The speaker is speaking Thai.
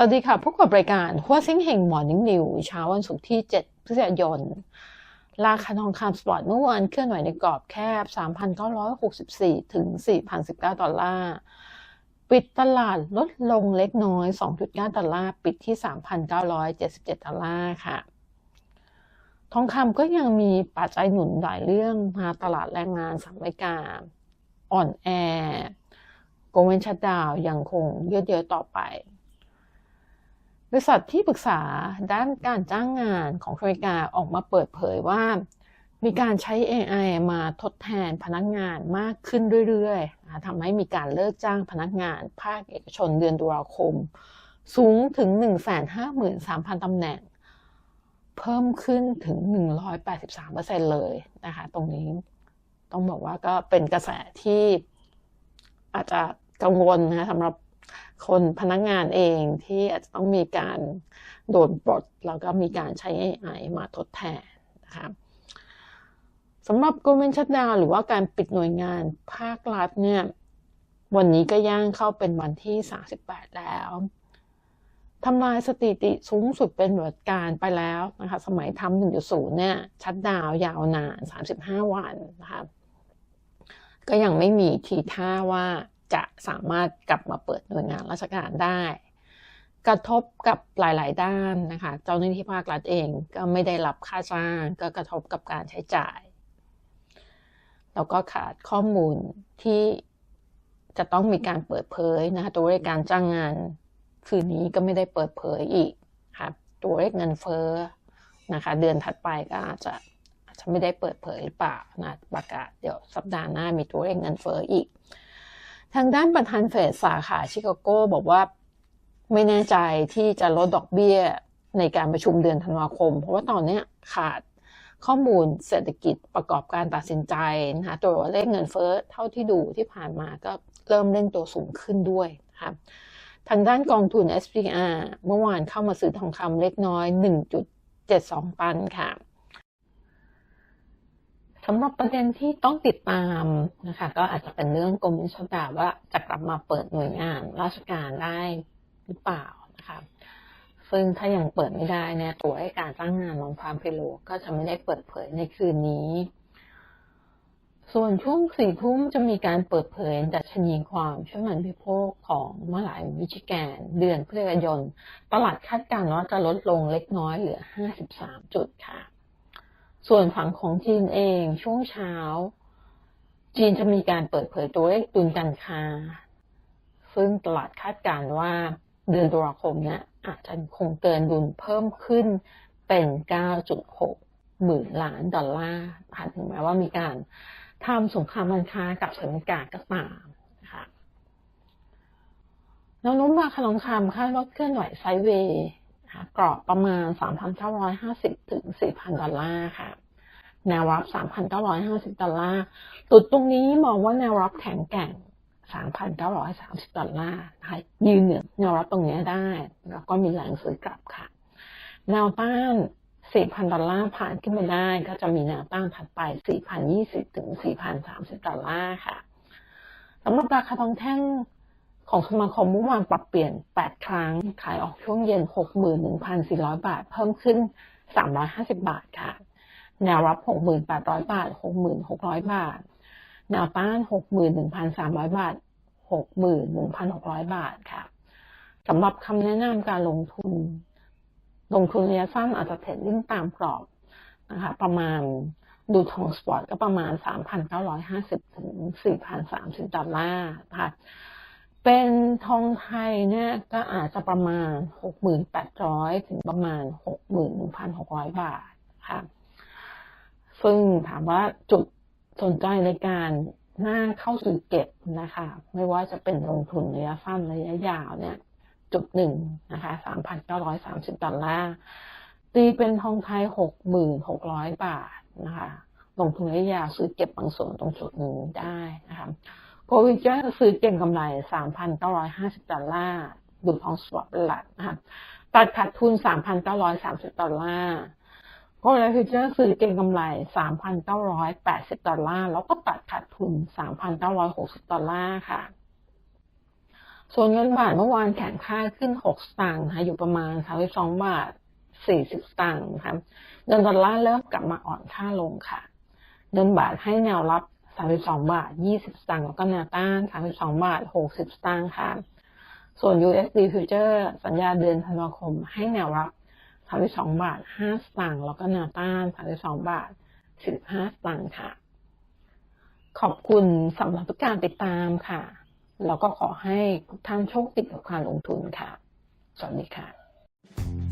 สวัสดีค่ะพบกับรายการหัวซิงเฮงมอร์นิ่งนิวเช้าวันศุกร์ที่ 7 พฤศจิกายน ราคาทองคำสปอร์ตเมื่อวานเคลื่อนไหวในกรอบแคบ 3,964 ถึง 4,019 ดอลลาร์ ปิดตลาดลดลงเล็กน้อย 2.9 ดอลลาร์ ปิดที่ 3,977 ดอลลาร์ค่ะ ทองคำก็ยังมีปัจจัยหนุนหลายเรื่องมาตลาดแรงงานสหรัฐอเมริกาอ่อนแอโกลเวนชัดดาวยังคงยืดเยื้อต่อไป บริษัทที่ปรึกษาด้านการจ้างงานของอเมริกาออกมาเปิดเผยว่า มีการใช้ AI มาทดแทนพนักงานมากขึ้นเรื่อยๆนะทำให้มีการเลิกจ้างพนักงานภาคเอกชนเดือนตุลาคม สูงถึง 153,000ตำแหน่ง เพิ่มขึ้นถึง 183%เลยนะคะ ตรงนี้ต้องบอกว่าก็เป็นกระแสที่อาจจะกังวลนะสำหรับ คนพนักงานเองที่อาจจะต้องมีการโดนปลดแล้วก็มีการใช้ AI มาทดแทนนะคะสำหรับ government shutdown หรือว่าการปิดหน่วยงานภาครัฐเนี่ยวันนี้ก็ย่างเข้าเป็นวันที่ 38 แล้วทำลายสถิติสูงสุดเป็นประวัติการไปแล้วนะคะสมัยทำ1.0เนี่ยชัดดาวยาวนาน 35 วันนะคะก็ยังไม่มีทีท่าว่า จะสามารถกลับมาเปิดหน่วยงานราชการได้ กระทบกับหลาย ๆ ด้านนะคะ เจ้าหน้าที่ภาครัฐเองก็ไม่ได้รับค่าจ้าง ก็กระทบกับการใช้จ่าย แล้วก็ขาดข้อมูลที่จะต้องมีการเปิดเผยนะคะตัวเลขการจ้างงานคืนนี้ก็ไม่ได้เปิดเผยอีกค่ะตัวเลขเงินเฟ้อนะคะเดือนถัดไปก็อาจจะอาจจะไม่ได้เปิดเผยหรือเปล่านะประกาศเดี๋ยวสัปดาห์หน้ามีตัวเลขเงินเฟ้ออีก ทางด้านประธานเฟดสาขาชิคาโกบอกว่าไม่แน่ใจที่จะลดดอกเบี้ยในการประชุมเดือนธันวาคม เพราะว่าตอนนี้ขาดข้อมูลเศรษฐกิจประกอบการตัดสินใจนะคะตัวเลขเงินเฟ้อเท่าที่ดูที่ผ่านมาก็เริ่มเร่งตัวสูงขึ้นด้วยนะคะทางด้านกองทุน SPR เมื่อวานเข้ามาซื้อทองคำเล็กน้อย 1.72ปันค่ะ สำหรับประเด็นที่ต้องติดตามนะคะ ก็อาจจะเป็นเรื่องกรมชากาว่าจะกลับมาเปิดหน่วยงาน ราชการได้หรือเปล่านะคะซึ่งถ้ายังเปิดไม่ได้เนี่ยตัวไอ้การจ้างงานลองพามเพโลก็จะไม่ได้เปิดเผยในคืนนี้ ส่วนช่วงสี่ทุ่มจะมีการเปิดเผยดัชนีความเชื่อมั่นพิโภคของมหลัยมิชิแกน เดือนพฤศจิกายน ตลาดคาดการณ์ว่าจะลดลงเล็กน้อยเหลือ 53 จุดค่ะ ส่วนฝั่งของจีนเองช่วงเช้า จีนจะมีการเปิดเผยตัวเลขดุลการค้า ซึ่งตลาดคาดการณ์ว่าเดือนตุลาคมเนี่ยอาจจะคงเกินดุลเพิ่มขึ้นเป็น 9.6 หมื่นล้านดอลลาร์ค่ะถึงแม้ว่ามีการทำสงครามการค้ากับสหรัฐอเมริกาก็ตามนะคะแนวโน้มราคาทองคำคาดว่าเคลื่อนไหวไซด์เวย์ กรอบประมาณ 3,950 ถึง 4,000 ดอลลาร์ค่ะ แนวรับ 3,950 ดอลลาร์ตุดตรงนี้มองว่าแนวรับแข็งแกร่ง 3,930 ดอลลาร์นะคะยืนเหนือแนวรับตรงนี้ได้ แล้วก็มีแรงซื้อกลับค่ะ แนวต้าน 4,000 ดอลลาร์ผ่านขึ้นมาได้ ก็จะมีแนวต้านถัดไป 4,020 ถึง 4,030 ดอลลาร์ค่ะสำหรับราคาทองแท่ง ของสมาคมเมื่อวานปรับเปลี่ยน 8 ครั้ง ขายออกช่วงเย็น 61,400 บาท เพิ่มขึ้น 350 บาทค่ะ แนวรับ 6,800 บาท 6,600 บาท แนวต้าน 61,300 บาท 61,600 บาทค่ะสำหรับคำแนะนำการลงทุน ลงทุนระยะสั้นอาจจะเทรดดิ้งตามกรอบนะคะประมาณดูทองสปอร์ตก็ประมาณ 3,950 ถึง 4,030 ดอลลาร์ค่ะ เป็นทองไทยเนี่ยก็อาจจะประมาณ 6,800 ถึงประมาณ 61,600 บาทค่ะซึ่งถามว่าจุดสนใจในการน้าเข้าซื้อเก็บนะคะ ไม่ว่าจะเป็นลงทุนระยะสั้นระยะยาวเนี่ย จุดหนึ่งนะคะ3,930ดอลลาร์ตีเป็นทองไทย 6,600 บาทนะคะ ลงทุนระยะยาวซื้อเก็บบางส่วนตรงจุดนี้ได้นะคะ โพวิเจอร์ซื้อเก่งกำไร 3,950 ดอลลาร์ดูทองสวอปเป็นหลักนะคะตัดขาดทุน 3,930 ดอลลาร์โพลิฟิเจอร์ซื้อเก่งกำไร 3,980 ดอลลาร์ แล้วก็ตัดขาดทุน 3,960 ดอลลาร์ค่ะ ส่วนเงินบาทเมื่อวานแข็งค่าขึ้น 6 สตางค์นะคะอยู่ประมาณ 32 บาท 40 สตางค์นะคะเงินดอลลาร์เริ่มกลับมาอ่อนค่าลงค่ะ เงินบาทให้แนวรับ 32 บาท 20 สตางค์แล้วก็แนวต้าน 32 บาท 60 สตางค์ค่ะ ส่วน USD Future สัญญาเดือนธันวาคมให้แนวรับ 32 บาท 5 สตางค์แล้วก็แนวต้าน 32 บาท45สตางค์ค่ะ ขอบคุณสำหรับทุกการติดตามค่ะ แล้วก็ขอให้ทุกท่านโชคดีกับการลงทุนค่ะ สวัสดีค่ะ